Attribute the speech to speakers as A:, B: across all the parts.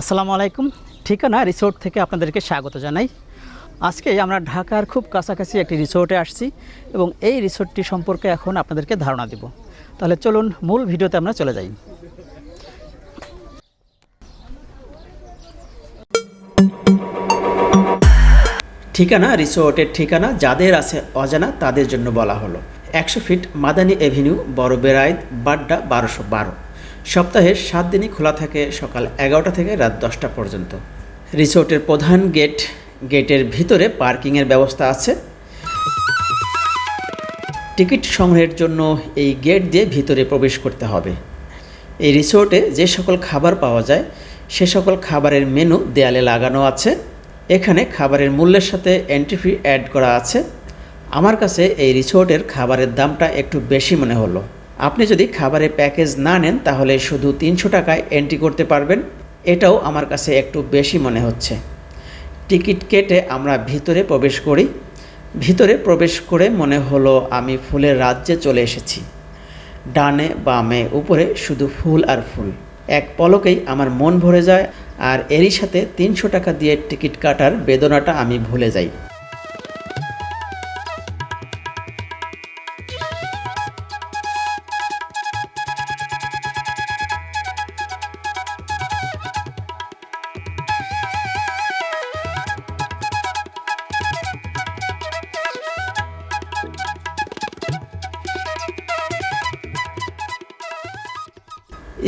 A: আসসালামু আলাইকুম। ঠিকানা রিসোর্ট থেকে আপনাদেরকে স্বাগত জানাই। আজকে আমরা ঢাকার খুব কাছাকাছি একটি রিসোর্টে আসছি এবং এই রিসোর্টটি সম্পর্কে এখন আপনাদেরকে ধারণা দিব। তাহলে চলুন মূল ভিডিওতে আমরা চলে যাই। ঠিকানা, রিসোর্টের ঠিকানা যাদের আছে অজানা তাদের জন্য বলা হলো। একশো ফিট মাদানী এভিনিউ, বড় বেড়াইত, বাড্ডা বারোশো বারো। সপ্তাহের সাত দিনই খোলা থাকে সকাল এগারোটা থেকে রাত দশটা পর্যন্ত। রিসোর্টের প্রধান গেট, গেটের ভিতরে পার্কিংয়ের ব্যবস্থা আছে। টিকিট সংগ্রহের জন্য এই গেট দিয়ে ভিতরে প্রবেশ করতে হবে। এই রিসোর্টে যে সকল খাবার পাওয়া যায়, সে সকল খাবারের মেনু দেয়ালে লাগানো আছে। এখানে খাবারের মূল্যের সাথে এন্ট্রি ফি অ্যাড করা আছে। আমার কাছে এই রিসোর্টের খাবারের দামটা একটু বেশি মনে হলো। আপনি যদি খাবারের প্যাকেজ না নেন, তাহলে শুধু তিনশো টাকায় এন্ট্রি করতে পারবেন। এটাও আমার কাছে একটু বেশি মনে হচ্ছে। টিকিট কেটে আমরা ভিতরে প্রবেশ করি। ভিতরে প্রবেশ করে মনে হলো আমি ফুলের রাজ্যে চলে এসেছি। ডানে বামে উপরে শুধু ফুল আর ফুল। এক পলকেই আমার মন ভরে যায়, আর এরই সাথে তিনশো টাকা দিয়ে টিকিট কাটার বেদনাটা আমি ভুলে যাই।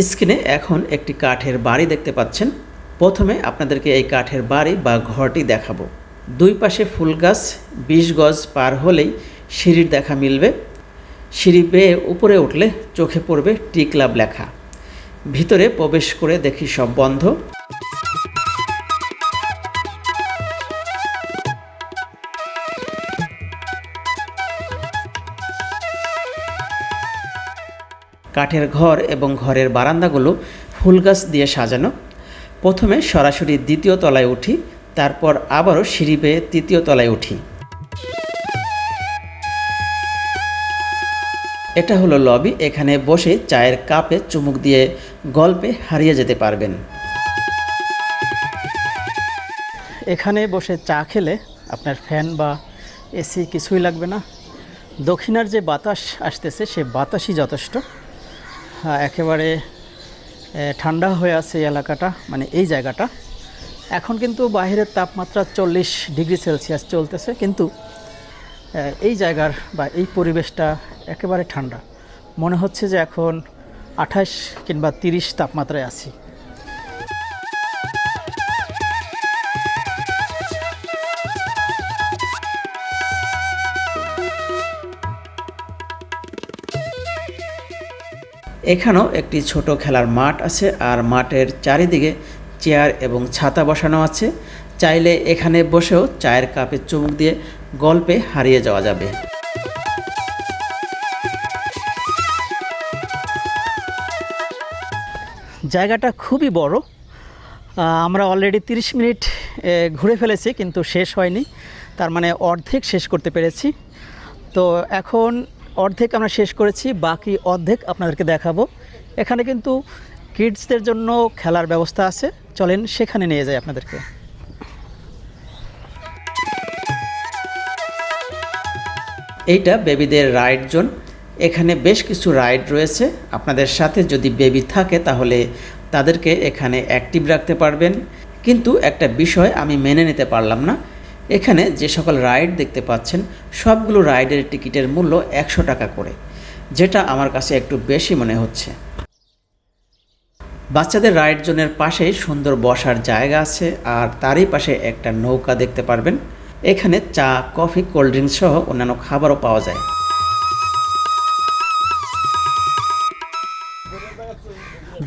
A: স্ক্রিনে এখন একটি কাঠের বাড়ি দেখতে পাচ্ছেন। প্রথমে আপনাদেরকে এই কাঠের বাড়ি বা ঘরটি দেখাবো। দুই পাশে ফুল গাছ, বিশ গজ পার হলেই সিঁড়ির দেখা মিলবে। সিঁড়ি বেয়ে উপরে উঠলে চোখে পড়বে টি ক্লাব লেখা। ভিতরে প্রবেশ করে দেখি সব বন্ধ। কাঠের ঘর এবং ঘরের বারান্দাগুলো ফুল গাছ দিয়ে সাজানো। প্রথমে সরাসরি দ্বিতীয় তলায় উঠি, তারপর আবারও সিঁড়ি বেয়ে তৃতীয় তলায় উঠি। এটা হলো লবি, এখানে বসে চায়ের কাপে চুমুক দিয়ে গল্পে হারিয়ে যেতে পারবেন। এখানে বসে চা খেলে আপনার ফ্যান বা এসি কিছুই লাগবে না। দক্ষিণার যে বাতাস আসতেছে, সে বাতাসই যথেষ্ট। একেবারে ঠান্ডা হয়ে আছে এই এলাকাটা মানে এই জায়গাটা। এখন কিন্তু বাহিরের তাপমাত্রা চল্লিশ ডিগ্রি সেলসিয়াস চলতেছে, কিন্তু এই জায়গার বা এই পরিবেশটা একেবারে ঠান্ডা। মনে হচ্ছে যে এখন আঠাশ কিংবা তিরিশ তাপমাত্রায় আছি। এখানেও একটি ছোট খেলার মাঠ আছে আর মাঠের চারিদিকে চেয়ার এবং ছাতা বসানো আছে। চাইলে এখানে বসেও চায়ের কাপে চুমুক দিয়ে গল্পে হারিয়ে যাওয়া যাবে। জায়গাটা খুবই বড়। আমরা অলরেডি তিরিশ মিনিট ঘুরে ফেলেছি কিন্তু শেষ হয়নি। তার মানে অর্ধেক শেষ করতে পেরেছি। তো এখন অর্ধেক আমরা শেষ করেছি, বাকি অর্ধেক আপনাদেরকে দেখাবো। এখানে কিন্তু কিডসদের জন্য খেলার ব্যবস্থা আছে। চলেন সেখানে নিয়ে যাই আপনাদেরকে। এইটা বেবিদের রাইড জোন এখানে বেশ কিছু রাইড রয়েছে। আপনাদের সাথে যদি বেবি থাকে তাহলে তাদেরকে এখানে অ্যাক্টিভ রাখতে পারবেন। কিন্তু একটা বিষয় আমি মেনে নিতে পারলাম না। এখানে যে সকল রাইড দেখতে পাচ্ছেন, সবগুলো রাইডের টিকিটের মূল্য একশো টাকা করে, যেটা আমার কাছে একটু বেশি মনে হচ্ছে। বাচ্চাদের রাইড জোনের পাশেই সুন্দর বসার জায়গা আছে, আর তারই পাশে একটা নৌকা দেখতে পারবেন। এখানে চা, কফি, কোল্ড ড্রিঙ্কস সহ অন্যান্য খাবারও পাওয়া যায়।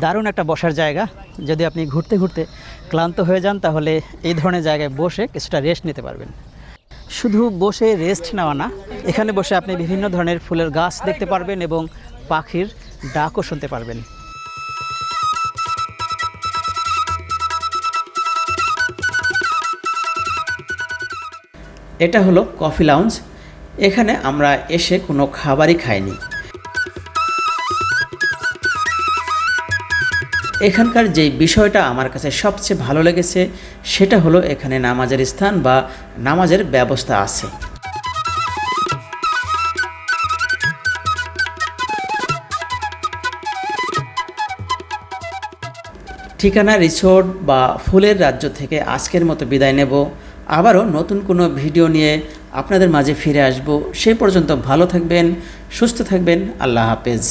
A: দারুণ একটা বসার জায়গা। যদি আপনি ঘুরতে ঘুরতে ক্লান্ত হয়ে যান, তাহলে এই ধরনের জায়গায় বসে কিছুটা রেস্ট নিতে পারবেন। শুধু বসে রেস্ট নেওয়া না, এখানে বসে আপনি বিভিন্ন ধরনের ফুলের গাছ দেখতে পারবেন এবং পাখির ডাকও শুনতে পারবেন। এটা হলো কফি লাউঞ্জ এখানে আমরা এসে কোনো খাবারই খাইনি। এখানকার যে বিষয়টা আমার কাছে সবচেয়ে ভালো লেগেছে, সেটা হলো এখানে নামাজের স্থান বা নামাজের ব্যবস্থা আছে। ঠিকানা রিসোর্ট বা ফুলের রাজ্য থেকে আজকের মতো বিদায় নেব। আবারও নতুন কোনো ভিডিও নিয়ে আপনাদের মাঝে ফিরে আসব। সেই পর্যন্ত ভালো থাকবেন, সুস্থ থাকবেন, আল্লাহ হাফেজ।